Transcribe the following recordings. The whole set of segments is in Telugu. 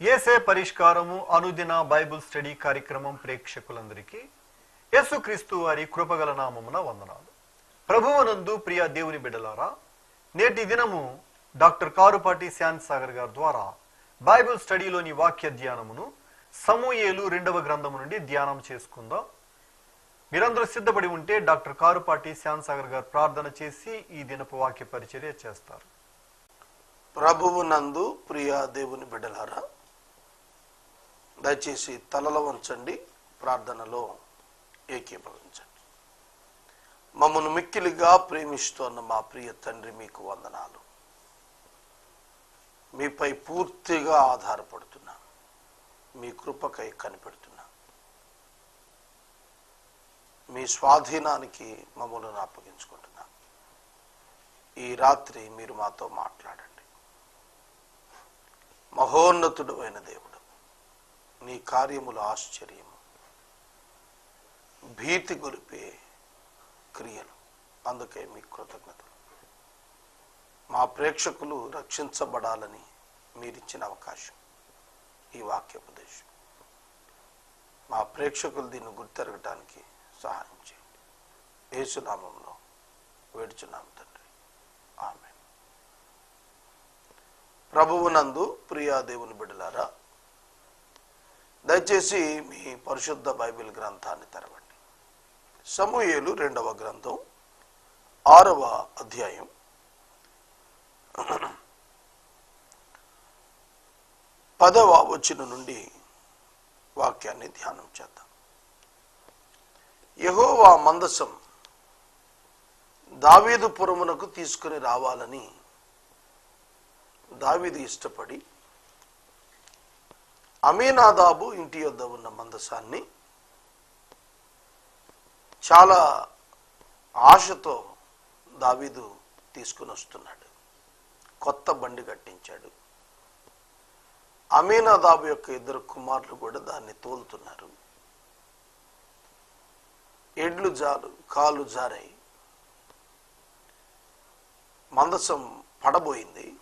ఏసే పరిష్కారము అనుదిన బైబిల్ స్టడీ కార్యక్రమం ప్రేక్షకులందరికీ యేసుక్రీస్తు వారి కృపగల నామమున వందనాలు. ప్రభువనందు ప్రియ దేవుని బిడ్డలారా నేటి దినము డాక్టర్ కారుపాటి శాంత్ సాగర్ గారి ద్వారా బైబిల్ స్టడీలోని వాక్య ధ్యానమును సమూయేలు రెండవ గ్రంథము నుండి ధ్యానం చేసుకుందాం. మీరందరూ సిద్ధపడి ఉంటే డాక్టర్ కారుపాటి శ్యామ్ సాగర్ గారు ప్రార్థన చేసి ఈ దినపు వాక్య పరిచర్య చేస్తారు. ప్రభువు నందు ప్రియ దేవుని బిడ్డలారా దయచేసి తలలో ఉంచండి ప్రార్థనలో ఏకీభవించండి. మమ్మను మిక్కిలిగా ప్రేమిస్తున్న మా ప్రియ తండ్రి మీకు వందనాలు. మీపై పూర్తిగా ఆధారపడుతున్నా. మీ కృపకై కనిపెడుతున్నా. మీ స్వాధీనానికి మమ్మల్ని అప్పగించుకుంటున్నా. ఈ రాత్రి మీరు మాతో మాట్లాడండి. మహోన్నతుడు అయిన దేవుడు. నీ కార్యముల ఆశ్చర్యము. భీతి గొలిపే క్రియలు. అందుకే మీ కృతజ్ఞతలు. మా ప్రేక్షకులు రక్షించబడాలని మీరిచ్చిన అవకాశం. ఈ వాక్యోపదేశం. మా ప్రేక్షకులు దీన్ని గుర్తెరగటానికి సహాయం చేయండి. యేసునామంలో వేడుచున్నాం తండ్రి. ఆమె ప్రభువునందు ప్రియా దేవుని బిడ్డలారా దయచేసి మీ పరిశుద్ధ బైబిల్ గ్రంథాన్ని తెరవండి. సమూయేలు రెండవ గ్రంథం ఆరవ అధ్యాయం. పదవ వచ్చిన నుండి వాక్యాన్ని ధ్యానం చేద్దాం. యహోవా మందసం దావీదు పురమునకు తీసుకుని రావాలని దావీదు ఇష్టపడి అమీనాదాబు ఇంటి యొద్ద ఉన్న మందసాన్ని చాలా ఆశతో దావీదు తీసుకుని వస్తున్నాడు. కొత్త బండి కట్టించాడు. అమీనాదాబు యొక్క ఇద్దరు కుమారులు కూడా దాన్ని తోలుతున్నారు. ఎడ్లు జారు కాలు జారాయి. మందసం పడబోయింది.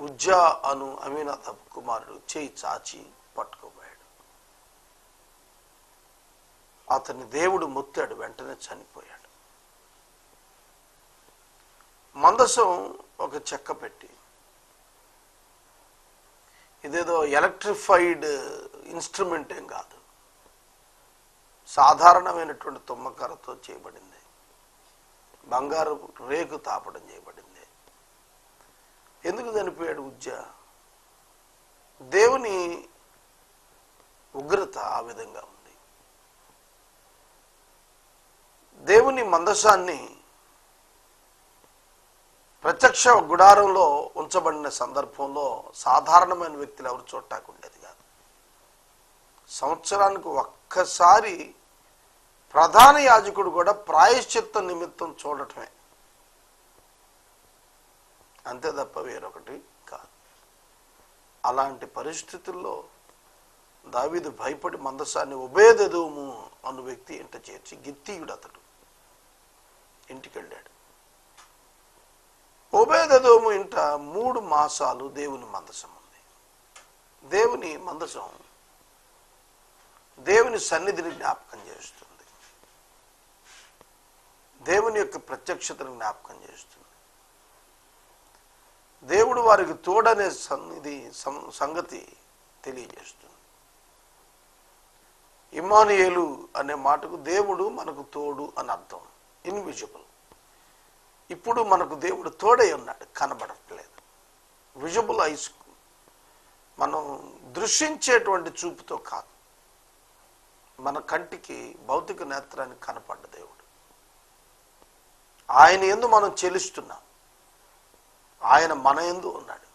ఉజ్జా అను అమీనాథ కుమారుడు చేయి చాచి పట్టుకోబోయాడు. అతని దేవుడు మొత్తాడు వెంటనే చనిపోయాడు. మందసం ఒక చెక్క పెట్టి ఇదేదో ఎలక్ట్రిఫైడ్ ఇన్స్ట్రుమెంట్ ఏం కాదు సాధారణమైనటువంటి తుమ్మకరతో చేయబడింది. బంగారు రేకు తాపడం చేయబడింది. ఎందుకు చనిపోయాడు ఉజ్జ? దేవుని ఉగ్రత ఆ విధంగా ఉంది. దేవుని మందసాన్ని ప్రత్యక్ష గుడారంలో ఉంచబడిన సందర్భంలో సాధారణమైన వ్యక్తులు ఎవరు చూడటానికి ఉండేది కాదు. సంవత్సరానికి ఒక్కసారి ప్రధాన యాజకుడు కూడా ప్రాయశ్చిత్త నిమిత్తం చూడటమే. అంతే తప్ప వేరొకటి కాదు. అలాంటి పరిస్థితుల్లో దావీదు భయపడి మందసాన్ని ఉభయదెదుము అన్న వ్యక్తి ఇంట చేర్చి గిత్తీయుడు అతడు ఇంటికి వెళ్ళాడు ఉభయదోము ఇంట మూడు మాసాలు దేవుని మందసం ఉంది. దేవుని మందసం దేవుని సన్నిధిని జ్ఞాపకం చేస్తుంది. దేవుని యొక్క ప్రత్యక్షతను జ్ఞాపకం చేస్తుంది. దేవుడు వారికి తోడనే ఇది సం- సంగతి తెలియజేస్తుంది. ఇమానుయేలు అనే మాటకు దేవుడు మనకు తోడు అని అర్థం. ఇన్విజిబుల్ ఇప్పుడు మనకు దేవుడు తోడై ఉన్నాడు కనబడట్లేదు. విజిబుల్ ఐస్ మనం దృశ్యించేటువంటి చూపుతో కాదు. మన కంటికి భౌతిక నేత్రానికి కనపడ్డ దేవుడు. ఆయన ఎందు మనం చెలిస్తున్నాం. ఆయన మన ఎందు ఉన్నాడు.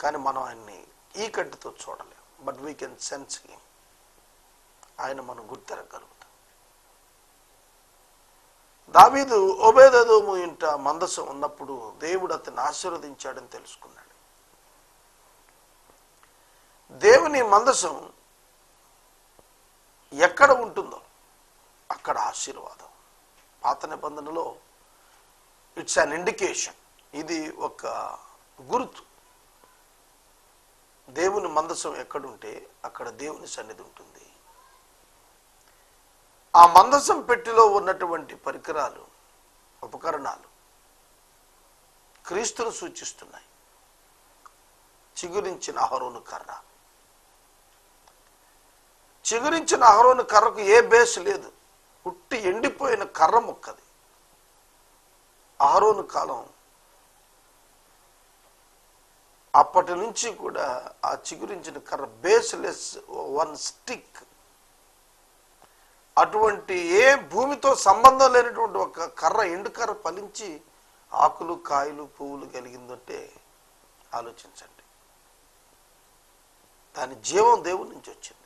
కానీ మనం ఆయన్ని ఈ కంటితో చూడలేం. But we can sense him ఆయన మనం గుర్తెరగలుగుతాం. దావీదు ఒబేదోము ఇంట మందసం ఉన్నప్పుడు దేవుడు అతన్ని ఆశీర్వదించాడని తెలుసుకున్నాడు. దేవుని మందసం ఎక్కడ ఉంటుందో అక్కడ ఆశీర్వాదం. పాత నిబంధనలో ఇట్స్ అన్ ఇండికేషన్. ఇది ఒక గుర్తు. దేవుని మందసం ఎక్కడుంటే అక్కడ దేవుని సన్నిధి ఉంటుంది. ఆ మందసం పెట్టెలో ఉన్నటువంటి పరికరాలు ఉపకరణాలు క్రీస్తును సూచిస్తున్నాయి. చిగురించిన అహరోను కర్ర. చిగురించిన అహరోను కర్రకు ఏ బేస్ లేదు. పుట్టి ఎండిపోయిన కర్ర ముక్కది. అహరోను కాలం అప్పటి నుంచి కూడా ఆ చిగురించిన కర్ర బేస్లెస్ వన్ స్టిక్. అటువంటి ఏ భూమితో సంబంధం లేనటువంటి ఒక కర్ర ఎండు కర్ర ఫలించి ఆకులు కాయలు పువ్వులు కలిగిందంటే ఆలోచించండి. దాని జీవం దేవుడి నుంచి వచ్చింది.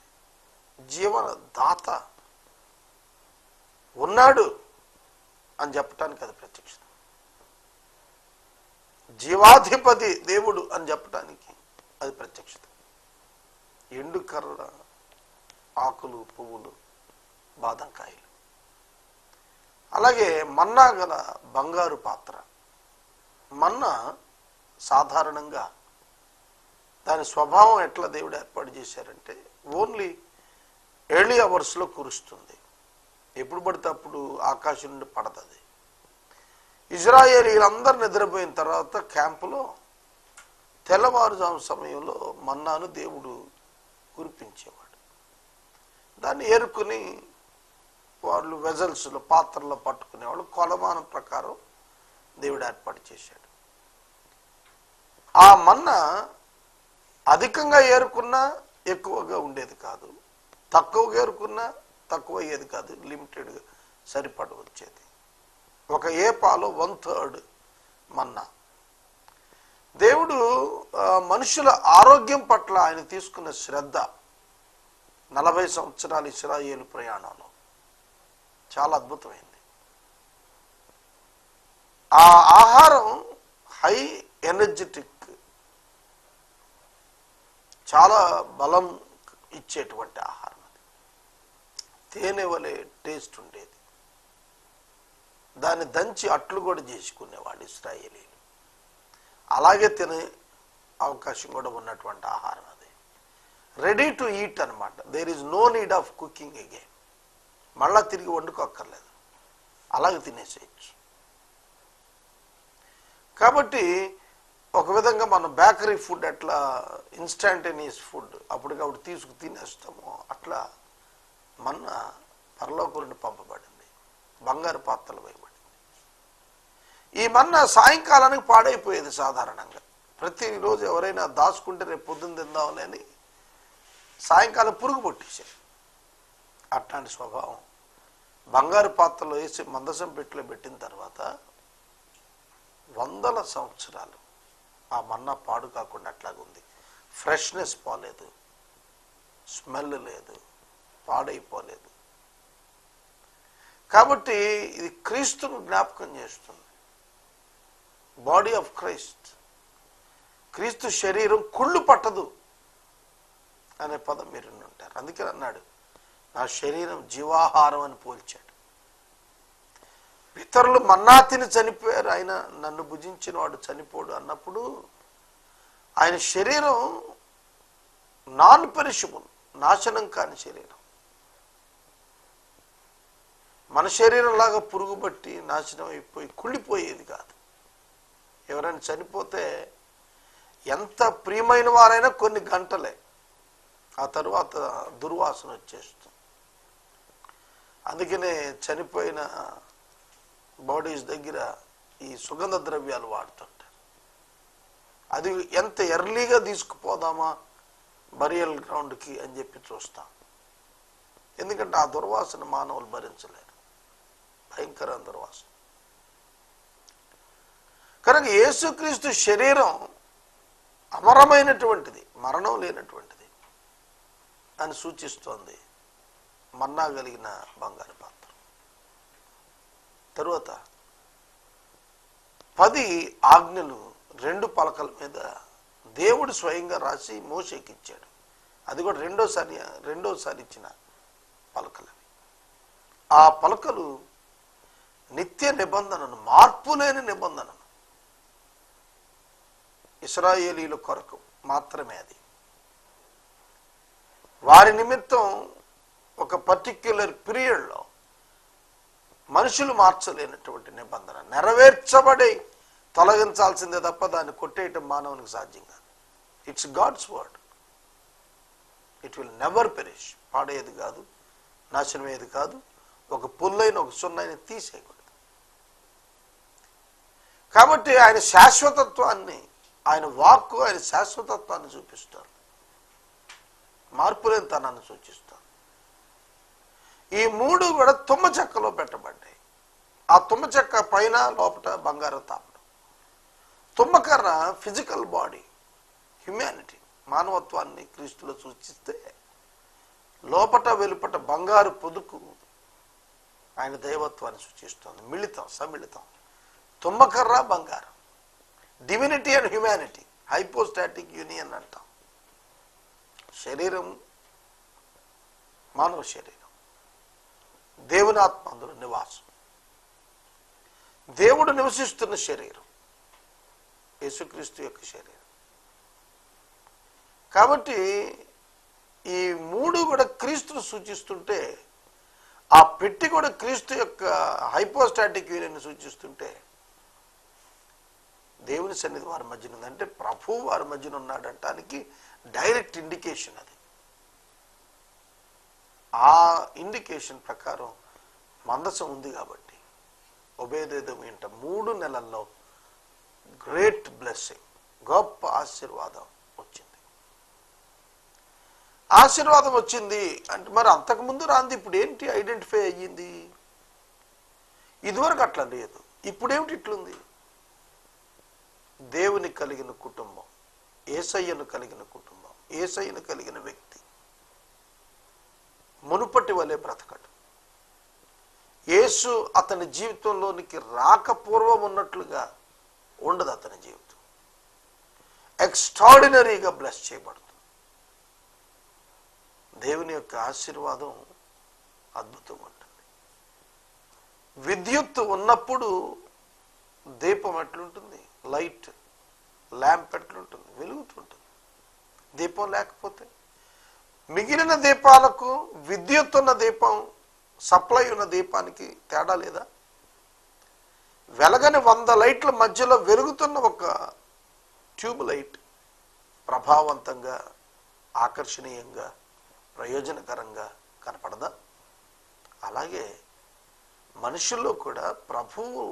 జీవన దాత ఉన్నాడు అని చెప్పటానికి అది ప్రత్యక్షత. జీవాధిపతి దేవుడు అని చెప్పటానికి అది ప్రత్యక్షత. ఎండు కర్ర ఆకులు పువ్వులు బాదంకాయలు. అలాగే మన్నా గల బంగారు పాత్ర. మన్నా సాధారణంగా దాని స్వభావం ఎట్లా దేవుడు ఏర్పాటు చేశారంటే ఓన్లీ ఎర్లీ అవర్స్లో కురుస్తుంది. ఎప్పుడు పడితే అప్పుడు ఆకాశం నుండి పడతది. ఇజ్రాయేలీలందరూ నిద్రపోయిన తర్వాత క్యాంపులో తెల్లవారుజాము సమయంలో మన్నాను దేవుడు కురిపించేవాడు. దాన్ని ఏరుకుని వాళ్ళు వెజల్స్లో పాత్రలో పట్టుకునేవాళ్ళు. కొలమానం ప్రకారం దేవుడు ఏర్పాటు చేశాడు. ఆ మన్న అధికంగా ఏరుకున్నా ఎక్కువగా ఉండేది కాదు. తక్కువగా ఏరుకున్నా తక్కువ అయ్యేది కాదు. లిమిటెడ్గా సరిపడ వచ్చేది ఒక ఏ వన్ థర్డ్ మన్నా. దేవుడు మనుషుల ఆరోగ్యం పట్ల ఆయన తీసుకున్న శ్రద్ధ నలభై సంవత్సరాలు ఇస్రాయేలు ప్రయాణంలో. చాలా అద్భుతమైంది. ఆ ఆహారం హై ఎనర్జెటిక్ చాలా బలం ఇచ్చేటువంటి ఆహారం అది. తేనె వలె టేస్ట్ ఉండేది. దాన్ని దంచి అట్లు కూడా చేసుకునేవాడు ఇస్రాయేలీలు. అలాగే తినే అవకాశం కూడా ఉన్నటువంటి ఆహారం అది. రెడీ టు ఈట్ అనమాట there is no need of cooking again మళ్ళా తిరిగి వండుకోక్కర్లేదు. అలాగే తినేసేయచ్చు. కాబట్టి ఒక విధంగా మనం బేకరీ ఫుడ్ అట్లా ఇన్స్టాంటేనియస్ ఫుడ్ అప్పటికప్పుడు తీసుకు తినేస్తామో అట్లా మన పరలోకరుని పంపబడింది. బంగారు పాత్రలు వేయబడింది ఈ మన్న సాయంకాలానికి పాడైపోయేది సాధారణంగా. ప్రతిరోజు ఎవరైనా దాచుకుంటే రేపు పొద్దున్న తిందామని అని సాయంకాలం పురుగు పట్టేశారు అట్లాంటి స్వభావం. బంగారు పాత్రలో వేసి మందసం పెట్టిలో పెట్టిన తర్వాత వందల సంవత్సరాలు ఆ మన్నా పాడు కాకుండా అట్లాగుంది ఫ్రెష్నెస్ పోలేదు. స్మెల్ లేదు. పాడైపోలేదు. కాబట్టి ఇది క్రీస్తును జ్ఞాపకం చేస్తుంది. Body of Christ. క్రీస్తు శరీరం కుళ్ళు పట్టదు అనే పదం మీరు ఉంటారు. అందుకే అన్నాడు నా శరీరం జీవాహారం అని పోల్చాడు. ఇతరులు మన్నా తిని చనిపోయారు. ఆయన నన్ను భుజించిన వాడు చనిపోడు అన్నప్పుడు ఆయన శరీరం నాన్ పెరిషబుల్ నాశనం కాని శరీరం. మన శరీరం లాగా పురుగు పట్టి నాశనం అయిపోయి కుళ్ళిపోయేది కాదు. ఎవరైనా చనిపోతే ఎంత ప్రియమైన వారైనా కొన్ని గంటలే. ఆ తర్వాత దుర్వాసన వచ్చేస్తుంది. అందుకనే చనిపోయిన బాడీస్ దగ్గర ఈ సుగంధ ద్రవ్యాలు వాడుతుంటారు. అది ఎంత ఎర్లీగా తీసుకుపోదామా బరియల్ గ్రౌండ్కి అని చెప్పి చూస్తాం. ఎందుకంటే ఆ దుర్వాసన మానవులు భరించలేరు. భయంకర దుర్వాసన. కనుక యేసుక్రీస్తు శరీరం అమరమైనటువంటిది మరణం లేనటువంటిది అని సూచిస్తోంది మన్నా కలిగిన బంగారు పాత్ర. తరువాత పది ఆజ్ఞలు రెండు పలకల మీద దేవుడు స్వయంగా రాసి మోసేకిచ్చాడు అది కూడా రెండోసారి రెండోసారి ఇచ్చిన పలకలు ఆ పలకలు నిత్య నిబంధనను మార్పు లేని నిబంధనను ఇస్రాయేలీల కొరకు మాత్రమే అది. వారి నిమిత్తం ఒక పర్టిక్యులర్ పీరియడ్లో మనుషులు మార్చలేనటువంటి నిబంధన నెరవేర్చబడి తొలగించాల్సిందే తప్ప దాన్ని కొట్టేయటం మానవునికి సాధ్యం కాదు. It's God's word it will never perish పాడేది కాదు నాశనమయ్యేది కాదు ఒక పుల్లైన ఒక సున్నైన తీసేయకూడదు. కాబట్టి ఆయన శాశ్వతత్వాన్ని ఆయన వాక్కు ఆయన శాశ్వతత్వాన్ని చూపిస్తారు మార్పులేని తనాన్ని సూచిస్తారు ఈ మూడు కూడా తుమ్మ చెక్కలో పెట్టబడ్డాయి. ఆ తుమ్మ చెక్క పైన లోపల బంగారం తాపడం తుమ్మకర్ర ఫిజికల్ బాడీ హ్యుమానిటీ మానవత్వాన్ని క్రీస్తులో సూచిస్తే లోపట వెలుపట బంగారు పొదుకు ఆయన దైవత్వాన్ని సూచిస్తుంది. మిళితం సమ్మిళితం. తుమ్మకర్ర బంగారం. Divinity and humanity hypostatic union అంటాం. శరీరం మానవ శరీరం. దేవుని అందులో నివాసం. దేవుడు నివసిస్తున్న శరీరం. యేసుక్రీస్తు యొక్క శరీరం. కాబట్టి ఈ మూడు కూడా క్రీస్తును సూచిస్తుంటే ఆ పెట్టి కూడా క్రీస్తు యొక్క హైపోస్టాటిక్ యూనియన్ సూచిస్తుంటే దేవుని సన్నిధి వారి మధ్యన ఉందంటే ప్రభు వారి మధ్యన ఉన్నాడంటానికి డైరెక్ట్ ఇండికేషన్ అది. ఆ ఇండికేషన్ ప్రకారం మందసం ఉంది కాబట్టి ఉభయదేదం ఇంట మూడు నెలల్లో గ్రేట్ బ్లెస్సింగ్ గొప్ప ఆశీర్వాదం వచ్చింది. ఆశీర్వాదం వచ్చింది అంటే మరి అంతకుముందు రాంది ఇప్పుడు ఏంటి ఐడెంటిఫై అయ్యింది? ఇదివరకు అట్లా లేదు. ఇప్పుడేమిటి ఇట్లుంది? దేవుని కలిగిన కుటుంబం ఏసయ్యను కలిగిన కుటుంబం ఏసయ్యను కలిగిన వ్యక్తి. మునుపటి వలె బ్రతకడు. యేసు అతని జీవితంలోనికి రాకపూర్వం ఉన్నట్లుగా ఉండదు అతని జీవితం. ఎక్స్ట్రాడినరీగా బ్లెస్ చేయబడుతుంది. దేవుని యొక్క ఆశీర్వాదం అద్భుతంగా ఉంటుంది. విద్యుత్ ఉన్నప్పుడు దీపం ఎట్లుంటుంది? లైట్ ల్యాంప్ ఎట్లుంటుంది వెలుగుతుంటుంది. దీపం లేకపోతే మిగిలిన దీపాలకు విద్యుత్ ఉన్న దీపం సప్లై ఉన్న దీపానికి తేడా లేదా? వెలగని వంద లైట్ల మధ్యలో వెలుగుతున్న ఒక ట్యూబ్ లైట్ ప్రభావవంతంగా ఆకర్షణీయంగా ప్రయోజనకరంగా కనపడదా? అలాగే మనుషుల్లో కూడా ప్రభువు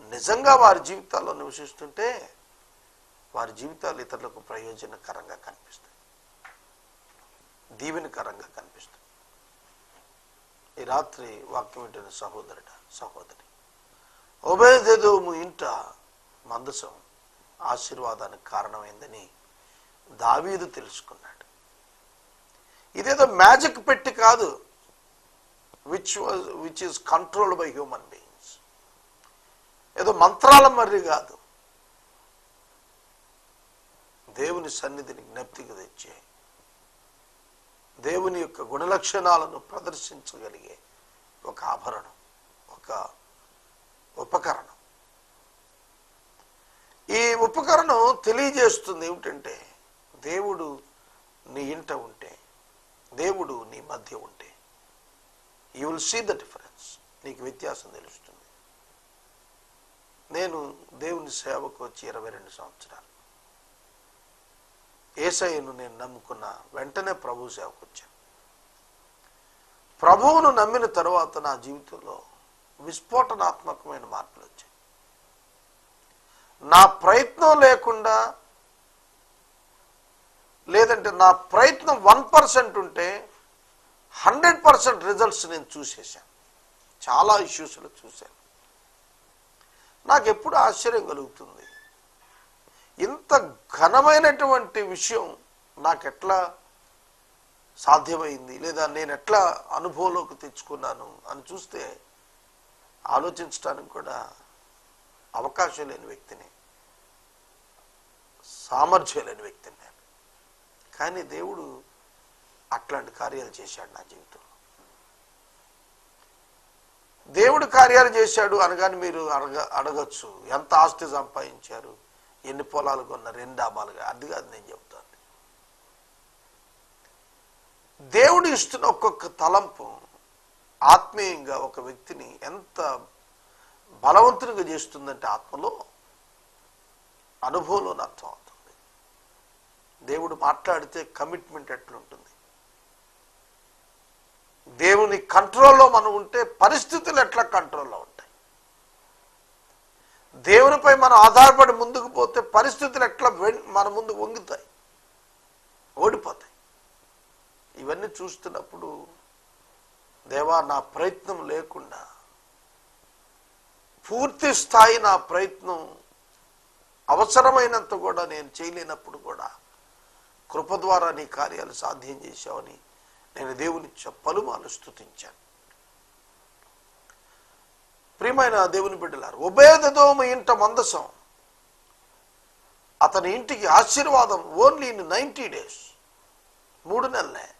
నిజంగా వారి జీవితాల్లో నివసిస్తుంటే వారి జీవితాలు ఇతరులకు ప్రయోజనకరంగా కనిపిస్తాయి. దీవెనకరంగా కనిపిస్తాయి. ఈ రాత్రి వాక్యం వింటున్న సహోదరుడ సహోదరి ఉభయదేదోము ఇంట మందసం ఆశీర్వాదానికి కారణమైందని దావీదు తెలుసుకున్నాడు. ఇదేదో మ్యాజిక్ పెట్టి కాదు which was which is controlled by human being ఏదో మంత్రాల మర్రి కాదు. దేవుని సన్నిధిని జ్ఞప్తికి తెచ్చే దేవుని యొక్క గుణలక్షణాలను ప్రదర్శించగలిగే ఒక ఆభరణం ఒక ఉపకరణం. ఈ ఉపకరణం తెలియజేస్తుంది ఏమిటంటే దేవుడు నీ ఇంట ఉంటే దేవుడు నీ మధ్య ఉంటే you will see the difference నీకు వ్యత్యాసం తెలుస్తుంది. నేను దేవుని సేవకు వచ్చి ఇరవై రెండు సంవత్సరాలు. ఏసయ్యను నేను నమ్ముకున్న వెంటనే ప్రభు సేవకు వచ్చాను. ప్రభువును నమ్మిన తర్వాత నా జీవితంలో విస్ఫోటనాత్మకమైన మార్పులు వచ్చాయి. నా ప్రయత్నం లేకుండా లేదంటే నా ప్రయత్నం వన్ పర్సెంట్ ఉంటే హండ్రెడ్ పర్సెంట్ రిజల్ట్స్ నేను చూసేశాను. చాలా ఇష్యూస్లో చూశాను. నాకు ఎప్పుడు ఆశ్చర్యం కలుగుతుంది. ఇంత ఘనమైనటువంటి విషయం నాకెట్లా సాధ్యమైంది? లేదా నేను ఎట్లా అనుభవంలోకి తెచ్చుకున్నాను అని చూస్తే ఆలోచించడానికి కూడా అవకాశం లేని వ్యక్తిని సామర్థ్యం లేని వ్యక్తిని నేను. కానీ దేవుడు అట్లాంటి కార్యాలు చేశాడు నా జీవితంలో. దేవుడు కార్యాలు చేశాడు అనగానే మీరు అడగ అడగచ్చు. ఎంత ఆస్తి సంపాదించారు? ఎన్ని పొలాలు కొన్నారు? ఎన్ని డాబాలుగా? అది కాదు నేను చెప్తాను. దేవుడు ఇస్తున్న ఒక్కొక్క తలంపు ఆత్మీయంగా ఒక వ్యక్తిని ఎంత బలవంతునిగా చేస్తుందంటే ఆత్మలో అనుభవంలో అర్థం అవుతుంది దేవుడు మాట్లాడితే కమిట్మెంట్ ఎట్లుంటుంది? దేవుని కంట్రోల్లో మనం ఉంటే పరిస్థితులు ఎట్లా కంట్రోల్లో ఉంటాయి? దేవునిపై మనం ఆధారపడి ముందుకు పోతే పరిస్థితులు ఎట్లా మన ముందు వంగుతాయి? ఓడిపోతాయి. ఇవన్నీ చూస్తున్నప్పుడు దేవా నా ప్రయత్నం లేకుండా పూర్తి స్థాయి నా ప్రయత్నం అవసరమైనంత కూడా నేను చేయలేనప్పుడు కూడా కృప ద్వారా నీ కార్యాలు సాధ్యం చేశావని నేను దేవుని చ- స్థుతించాను స్తుతించాను. ప్రియమైన దేవుని బిడ్డలారు ఉభయదోమ ఇంట మందసం. అతని ఇంటికి ఆశీర్వాదం ఓన్లీ ఇన్ నైంటీ డేస్. మూడు నెలలే.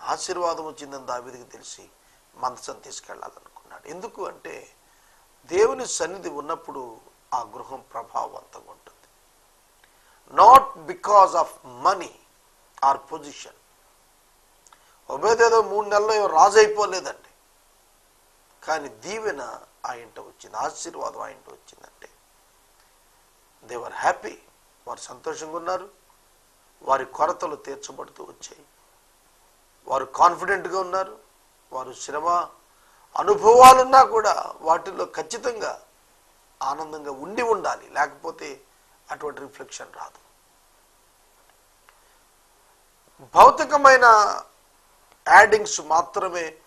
ఆశీర్వాదం వచ్చిందని దావిదికి తెలిసి మందసం తీసుకెళ్ళాలనుకున్నాడు. ఎందుకు అంటే దేవుని సన్నిధి ఉన్నప్పుడు ఆ గృహం ప్రభావవంతంగా ఉంటుంది. Not because of money or position ఉభయదేదో మూడు నెలల్లో ఏమో రాజు అయిపోలేదండి. కానీ దీవెన ఆ ఇంట వచ్చింది ఆశీర్వాదం ఆ ఇంట వచ్చిందంటే. దేవర్ హ్యాపీ వారు సంతోషంగా ఉన్నారు వారి కొరతలు తీర్చబడుతూ వచ్చాయి. వారు కాన్ఫిడెంట్గా ఉన్నారు వారు శ్రమ అనుభవాలున్నా కూడా వాటిల్లో ఖచ్చితంగా ఆనందంగా ఉండి ఉండాలి లేకపోతే అటువంటి రిఫ్లెక్షన్ రాదు. భౌతికమైన యాడింగ్స్ మాత్రమే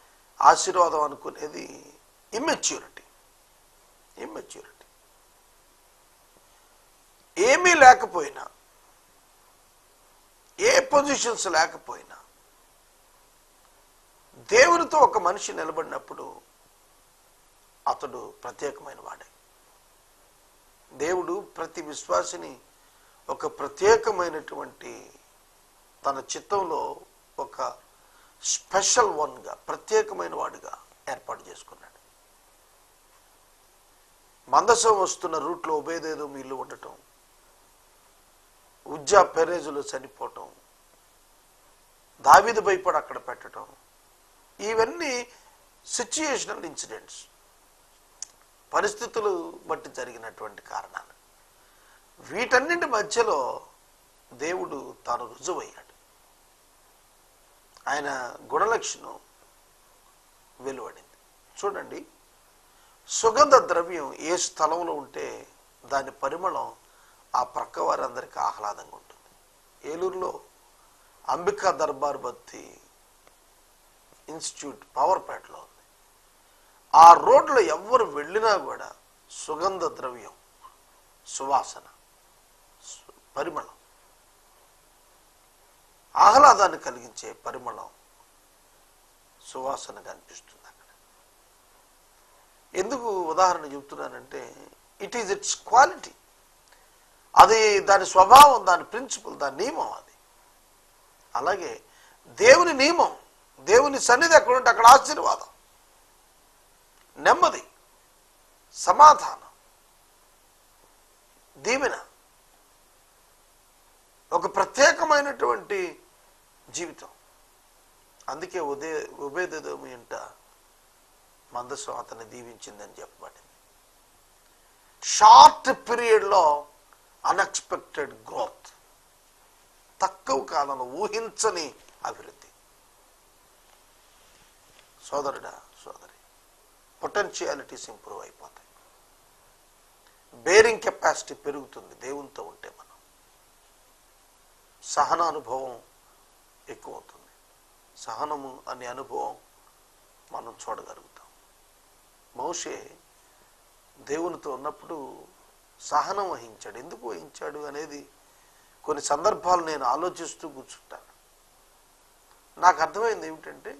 ఆశీర్వాదం అనుకునేది ఇమ్మెచ్యూరిటీ ఇమ్మెచ్యూరిటీ ఏమీ లేకపోయినా ఏ పొజిషన్స్ లేకపోయినా దేవునితో ఒక మనిషి నిలబడినప్పుడు అతడు ప్రత్యేకమైన వాడే. దేవుడు ప్రతి విశ్వాసిని ఒక ప్రత్యేకమైనటువంటి తన చిత్తంలో ఒక స్పెషల్ వన్గా ప్రత్యేకమైన వాడిగా ఏర్పాటు చేసుకున్నాడు. మందసం వస్తున్న రూట్లో ఉభయదేదో ఇల్లు ఉండటం ఉజ్జా పెరేజులు చనిపోవటం దావీదు భయపడి అక్కడ పెట్టడం ఇవన్నీ సిచ్యుయేషనల్ ఇన్సిడెంట్స్ పరిస్థితులు బట్టి జరిగినటువంటి కారణాలు. వీటన్నింటి మధ్యలో దేవుడు తాను రుజువయ్యాడు. ఆయన గుణలక్షణం వెలువడింది. చూడండి సుగంధ ద్రవ్యం ఏ స్థలంలో ఉంటే దాని పరిమళం ఆ ప్రక్క వారందరికీ ఆహ్లాదంగా ఉంటుంది. ఏలూరులో అంబికా దర్బార్ బత్తి ఇన్స్టిట్యూట్ పవర్పేటలో ఉంది. ఆ రోడ్లో ఎవరు వెళ్ళినా కూడా సుగంధ ద్రవ్యం సువాసన పరిమళం. ఆహ్లాదాన్ని కలిగించే పరిమళం సువాసనగా అనిపిస్తుంది అక్కడ. ఎందుకు ఉదాహరణ చెబుతున్నానంటే ఇట్ ఈజ్ ఇట్స్ క్వాలిటీ అది దాని స్వభావం దాని ప్రిన్సిపల్ దాని నియమం అది. అలాగే దేవుని నియమం దేవుని సన్నిధి ఎక్కడ ఉంటే అక్కడ ఆశీర్వాదం. నెమ్మది సమాధానం దీవెన. ఒక ప్రత్యేకమైనటువంటి జీవితం. అందుకే ఉదయ ఉభయదేదము ఇంట మందసం అతన్ని దీవించిందని చెప్పబడింది. షార్ట్ పీరియడ్లో అన్ఎక్స్పెక్టెడ్ గ్రోత్ తక్కువ కాలంలో ఊహించని అభివృద్ధి. సోదరుడా సోదరి పొటెన్షియాలిటీస్ ఇంప్రూవ్ అయిపోతాయి. బేరింగ్ కెపాసిటీ పెరుగుతుంది దేవునితో ఉంటే మనం. సహనానుభవం ఎక్కువ అవుతుంది సహనము అనే అనుభవం మనం చూడగలుగుతాం. మోషే దేవునితో ఉన్నప్పుడు సహనం వహించాడు. ఎందుకు వహించాడు అనేది కొన్ని సందర్భాలు నేను ఆలోచిస్తూ కూర్చుంటాను. నాకు అర్థమైంది ఏమిటంటే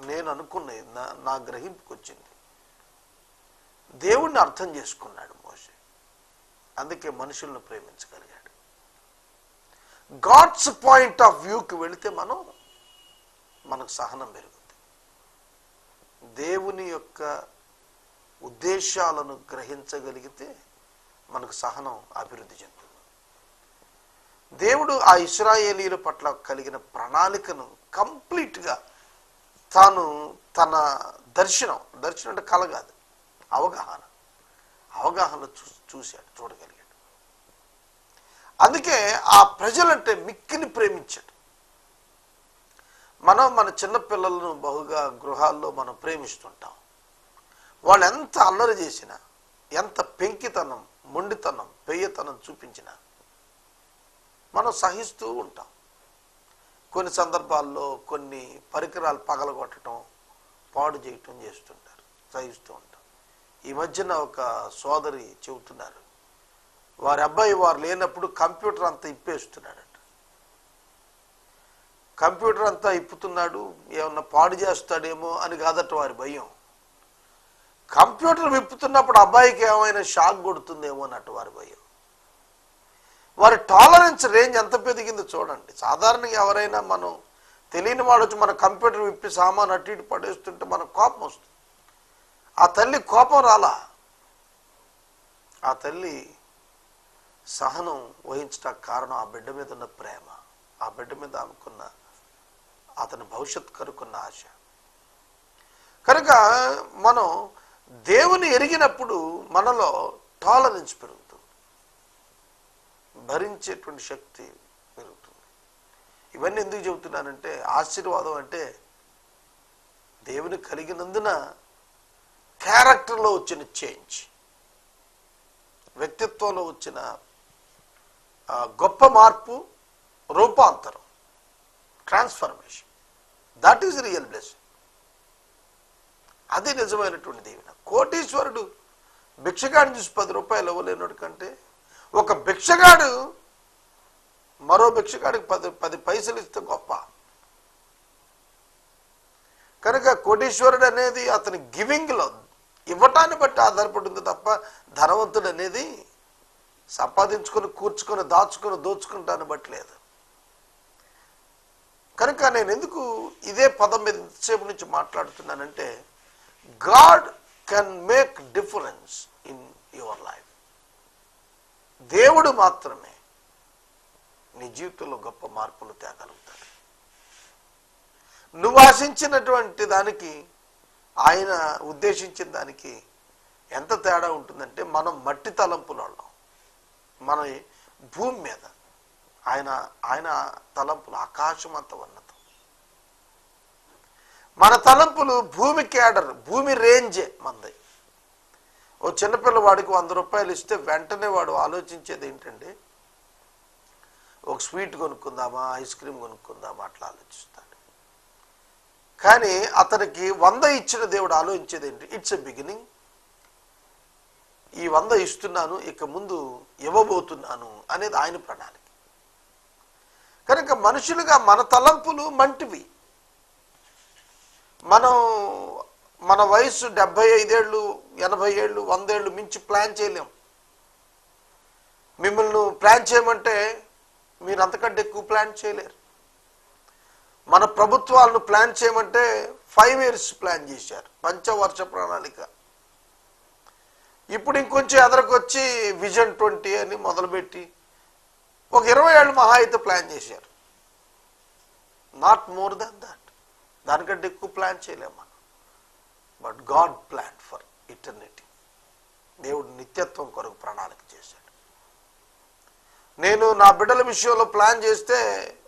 నేను అనుకున్నది నా నా గ్రహింపుకి వచ్చింది. దేవుణ్ణి అర్థం చేసుకున్నాడు మోసే అందుకే మనుషులను ప్రేమించగలిగాడు. గాడ్స్ పాయింట్ ఆఫ్ వ్యూకి వెళితే మనం మనకు సహనం పెరుగుతుంది దేవుని యొక్క ఉద్దేశాలను గ్రహించగలిగితే మనకు సహనం అభివృద్ధి చెందుతుంది. దేవుడు ఆ ఇస్రాయేలీల పట్ల కలిగిన ప్రణాళికను కంప్లీట్గా తాను తన దర్శనం దర్శనం అంటే కల కాదు అవగాహన అవగాహన చూ చూశాడు చూడగలిగాడు. అందుకే ఆ ప్రజలంటే మిక్కిని ప్రేమించాడు. మనం మన చిన్నపిల్లలను బహుగా గృహాల్లో మనం ప్రేమిస్తుంటాం. వాళ్ళు ఎంత అల్లరి చేసినా ఎంత పెంకితనం మొండితనం పెయ్యతనం చూపించినా మనం సహిస్తూ ఉంటాం. కొన్ని సందర్భాల్లో కొన్ని పరికరాలు పగలగొట్టడం పాడు చేయటం చేస్తుంటారు సహిస్తూ ఉంటాం. ఈ మధ్యన ఒక సోదరి చెబుతున్నారు వారి అబ్బాయి వారు లేనప్పుడు కంప్యూటర్ అంతా ఇప్పేస్తున్నాడట. కంప్యూటర్ అంతా ఇప్పుతున్నాడు ఏమన్నా పాడు చేస్తాడేమో అని కాదట వారి భయం. కంప్యూటర్ విప్పుతున్నప్పుడు అబ్బాయికి ఏమైనా షాక్ కొడుతుందేమో అన్నట్టు వారి భయం. వారి టాలరెన్స్ రేంజ్ ఎంత పెరిగిందో చూడండి. సాధారణంగా ఎవరైనా మనం తెలియని వాడు వచ్చి మన కంప్యూటర్ విప్పి సామాన్ అటు ఇటు పడేస్తుంటే మనకు కోపం వస్తుంది. ఆ తల్లి కోపం రాలా? ఆ తల్లి సహనం వహించడానికి కారణం ఆ బిడ్డ మీద ఉన్న ప్రేమ ఆ బిడ్డ మీద ఆమెకున్న అతని భవిష్యత్ కనుకున్న ఆశ. కనుక మనం దేవుని ఎరిగినప్పుడు మనలో టాలరెన్స్ పెరుగుతుంది. భరించేటువంటి శక్తి పెరుగుతుంది. ఇవన్నీ ఎందుకు చెబుతున్నానంటే ఆశీర్వాదం అంటే దేవుని కలిగినందున క్యారెక్టర్లో వచ్చిన చేంజ్ వ్యక్తిత్వంలో వచ్చిన గొప్ప మార్పు రూపాంతరం transformation that is real blessing అది నిజమైనటువంటి దీవెన. కోటీశ్వరుడు భిక్షగాడి చూసి పది రూపాయలు ఇవ్వలేనుడు కంటే ఒక భిక్షగాడు మరో భిక్షగాడికి పది పది పైసలు ఇస్తే గొప్ప. కనుక కోటీశ్వరుడు అనేది అతని గివింగ్లో ఇవ్వటాన్ని బట్టి ఆధారపడింది తప్ప ధనవంతుడు అనేది సంపాదించుకొని కూర్చుకొని దాచుకొని దోచుకుంటాను బట్టి లేదు కనుక నేను ఎందుకు ఇదే పదం మీద ఇంతసేపు నుంచి మాట్లాడుతున్నానంటే God can make difference in your life దేవుడు మాత్రమే నీ జీవితంలో గొప్ప మార్పులు తేగలుగుతాడు. నువ్వు ఆశించినటువంటి దానికి ఆయన ఉద్దేశించిన దానికి ఎంత తేడా ఉంటుందంటే మనం మట్టి తలంపుల వాళ్ళం మన భూమి మీద ఆయన ఆయన తలంపులు ఆకాశం అంత ఉన్నతం. మన తలంపులు భూమి కేడర్ భూమి రేంజే మనది ఓ చిన్నపిల్లవాడికి వంద రూపాయలు ఇస్తే వెంటనే వాడు ఆలోచించేది ఏంటంటే ఒక స్వీట్ కొనుక్కుందామా ఐస్ క్రీమ్ కొనుక్కుందామా అట్లా ఆలోచిస్తాడు. కానీ అతనికి వంద ఇచ్చిన దేవుడు ఆలోచించేది ఏంటి? ఇట్స్ ఎ బిగినింగ్ ఈ వంద ఇస్తున్నాను ఇక ముందు ఇవ్వబోతున్నాను అనేది ఆయన ప్రణాళిక. కనుక మనుషులుగా మన తలంపులు మంటివి. మనం మన వయసు డెబ్బై ఐదేళ్ళు ఎనభై ఏళ్ళు వందేళ్ళు మించి ప్లాన్ చేయలేం. మిమ్మల్ని ప్లాన్ చేయమంటే మీరు అంతకంటే ఎక్కువ ప్లాన్ చేయలేరు. మన ప్రభుత్వాలను ప్లాన్ చేయమంటే ఫైవ్ ఇయర్స్ ప్లాన్ చేశారు పంచవర్ష ప్రణాళిక. ఇప్పుడు ఇంకొంచెం ఎదరకొచ్చి విజన్ ట్వంటీ అని మొదలుపెట్టి ఒక ఇరవై ఏళ్ళు మహా అయితే ప్లాన్ చేశారు. నాట్ మోర్ దాన్ దాట్ దానికంటే ఎక్కువ ప్లాన్ చేయలేము మనం. But God plan for eternity దేవుడు నిత్యత్వం కొరకు ప్రణాళిక చేశాడు. నేను నా బిడ్డల విషయంలో ప్లాన్ చేస్తే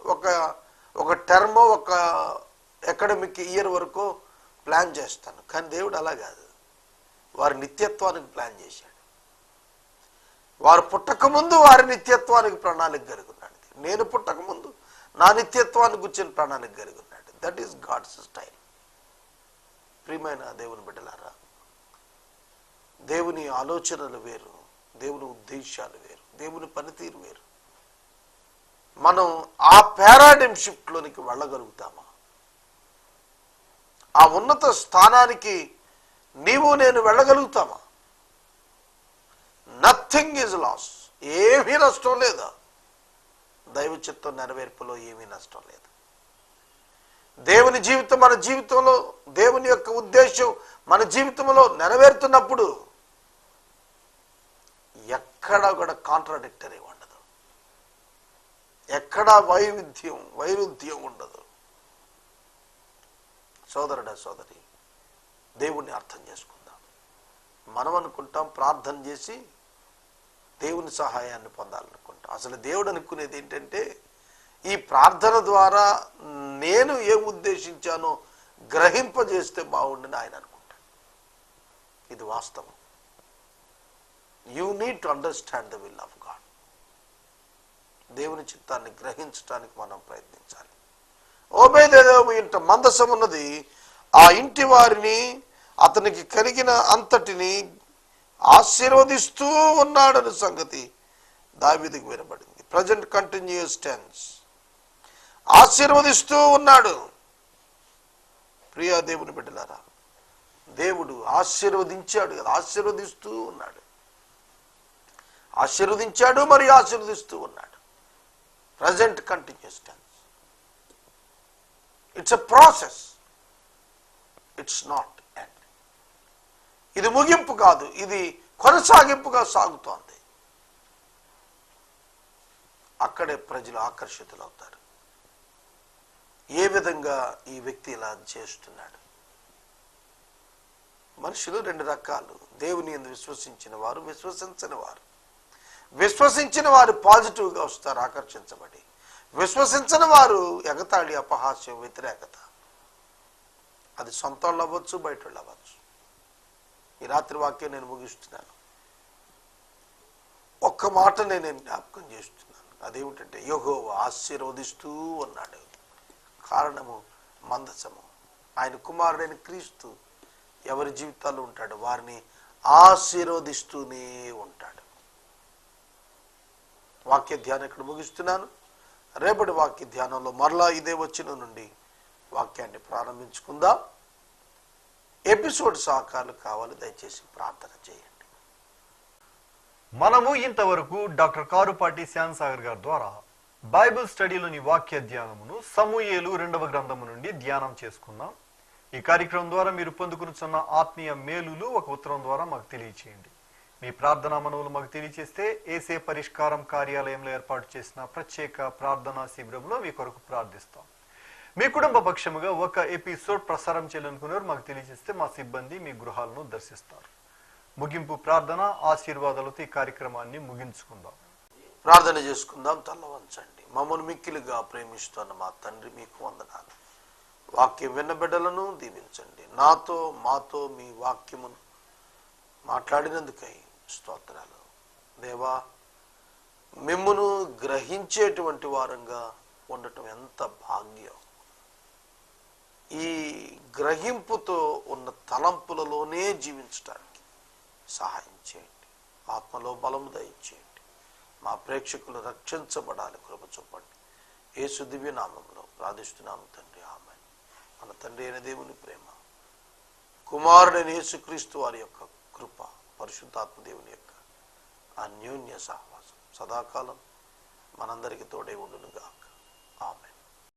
ఒక ఒక టర్మ్ ఒక అకాడమిక్ ఇయర్ వరకు ప్లాన్ చేస్తాను. కానీ దేవుడు అలా కాదు. వారి నిత్యత్వానికి ప్లాన్ చేశాడు. వారు పుట్టక ముందు వారి నిత్యత్వానికి ప్రణాళిక కలుగున్నాడు నేను పుట్టక ముందు నా నిత్యత్వానికి గుర్చిన ప్రణాళిక కలుగున్నాడు దట్ ఈస్ గాడ్స్ స్టైల్ ప్రియమైన దేవుని బిడ్డలారా దేవుని ఆలోచనలు వేరు దేవుని ఉద్దేశాలు వేరు దేవుని పనితీరు వేరు. మనం ఆ పారాడిమ్ షిఫ్ట్లోనికి వెళ్ళగలుగుతామా? ఆ ఉన్నత స్థానానికి నీవు నేను వెళ్ళగలుగుతామా నథింగ్ ఈజ్ లాస్ ఏమీ నష్టం లేదా. దైవ చిత్తం నెరవేర్పులో ఏమీ నష్టం లేదు. దేవుని జీవితం మన జీవితంలో దేవుని యొక్క ఉద్దేశం మన జీవితంలో నెరవేరుతున్నప్పుడు ఎక్కడ కూడా కాంట్రాడిక్టరీ ఉండదు. ఎక్కడా వైవిధ్యం వైరుధ్యం ఉండదు. సోదరుడా సోదరి దేవుణ్ణి అర్థం చేసుకుందాం. మనం అనుకుంటాం ప్రార్థన చేసి దేవుని సహాయాన్ని పొందాలనుకుంటాం. అసలు దేవుడు అనుకునేది ఏంటంటే ఈ ప్రార్థన ద్వారా నేను ఏం ఉద్దేశించానో గ్రహింపజేస్తే బాగుండని ఆయన అనుకుంటాడు. ఇది వాస్తవం. You need to understand the will of God దేవుని చిత్తాన్ని గ్రహించడానికి మనం ప్రయత్నించాలి. ఓబేదేదో ఇంట మందసం ఉన్నది ఆ ఇంటి వారిని అతనికి కలిగిన అంతటిని ఆశీర్వదిస్తూ ఉన్నాడని సంగతి దావిదికి వినబడింది. ప్రజెంట్ కంటిన్యూస్ టెన్స్ ఆశీర్వదిస్తూ ఉన్నాడు. ప్రియా దేవుని బిడ్డలారా దేవుడు ఆశీర్వదించాడు కదా ఆశీర్వదిస్తూ ఉన్నాడు. ఆశీర్వదించాడు మరియు ఆశీర్వదిస్తూ ఉన్నాడు. Present continuous tense it's a process it's not end ఇది ముగింపు కాదు ఇది కొనసాగింపుగా సాగుతోంది. అక్కడే ప్రజలు ఆకర్షితులవుతారు. ఏ విధంగా ఈ వ్యక్తి ఇలా చేస్తున్నాడు? మనుషులు రెండు రకాలు. దేవుని ఎందు విశ్వసించిన వారు విశ్వసించని వారు. విశ్వసించిన వారు పాజిటివ్గా వస్తారు ఆకర్షించబడి. విశ్వసించని వారు ఎగతాళి అపహాస్యం వ్యతిరేకత. అది సొంత వాళ్ళు అవ్వచ్చు బయట వాళ్ళు అవ్వచ్చు. ఈ రాత్రి వాక్యం నేను ముగిస్తున్నాను. ఒక్క మాట నేను జ్ఞాపకం చేస్తున్నాను. అదేమిటంటే యోగో ఆశీర్వదిస్తూ ఉన్నాడు. కారణము మందసము. ఆయన కుమారుడైన క్రీస్తు ఎవరి జీవితాల్లో ఉంటాడు వారిని ఆశీర్వదిస్తూనే ఉంటాడు. వాక్య ధ్యానం ఇక్కడ ముగిస్తున్నాను. రేపటి వాక్య ధ్యానంలో మరలా ఇదే వచ్చిన నుండి వాక్యాన్ని ప్రారంభించుకుందాం. ఎపిసోడ్ సహకారాలు కావాలి దయచేసి ప్రార్థన చేయండి. మనము ఇంతవరకు డాక్టర్ కారుపాటి శ్యామ్ సాగర్ గారి ద్వారా బైబిల్ స్టడీలోని వాక్య ధ్యానమును సమూయేలు రెండవ గ్రంథము నుండి ధ్యానం చేసుకున్నాం. ఈ కార్యక్రమం ద్వారా మీరు పొందుకునిచున్న ఆత్మీయ మేలులు ఒక ఉత్తరం ద్వారా మాకు తెలియచేయండి. మీ ప్రార్థనా మనవులు మాకు తెలియచేస్తే ఏసే పరిష్కారం కార్యాలయంలో ఏర్పాటు చేసిన ప్రత్యేక ప్రార్థనా శిబిరంలో మీ కొరకు ప్రార్థిస్తాం. మీ కుటుంబ పక్షముగా ఒక ఎపిసోడ్ ప్రసారం చేయాలనుకున్నారు మాకు తెలియజేస్తే మా సిబ్బంది మీ గృహాలను దర్శిస్తారు. ముగింపు ప్రార్థన ఆశీర్వాదాలతో ఈ కార్యక్రమాన్ని ముగించుకుందాం. ప్రార్థన చేసుకుందాం. తల్ల వంచండి మమ్మల్ని మిక్కిలుగా ప్రేమిస్తున్న మా తండ్రి మీకు వందనాలు. వాక్యం విన్న బిడ్డలను దీవించండి. నాతో మాతో మీ వాక్యమును మాట్లాడినందుకై స్తోత్రాలు. దేవా మిమ్మును గ్రహించేటువంటి వారంగా ఉండటం ఎంత భాగ్యం. ఈ గ్రహింపుతో ఉన్న తలంపులలోనే జీవించడానికి సహాయం చేయండి. ఆత్మలో బలము దయచేయండి మా ప్రేక్షకులు రక్షించబడాలి కృప చూపండి. ఏ సుదివ్య నామంలో ప్రార్థిస్తున్నాము తండ్రి. ఆమె మన తండ్రి అయిన దేవుని ప్రేమ కుమారుడైన యేసుక్రీస్తు వారి యొక్క కృప పరిశుద్ధాత్మ దేవుని యొక్క అన్యోన్య సహవాసం సదాకాలం మనందరికీ తోడే ఉండునుగా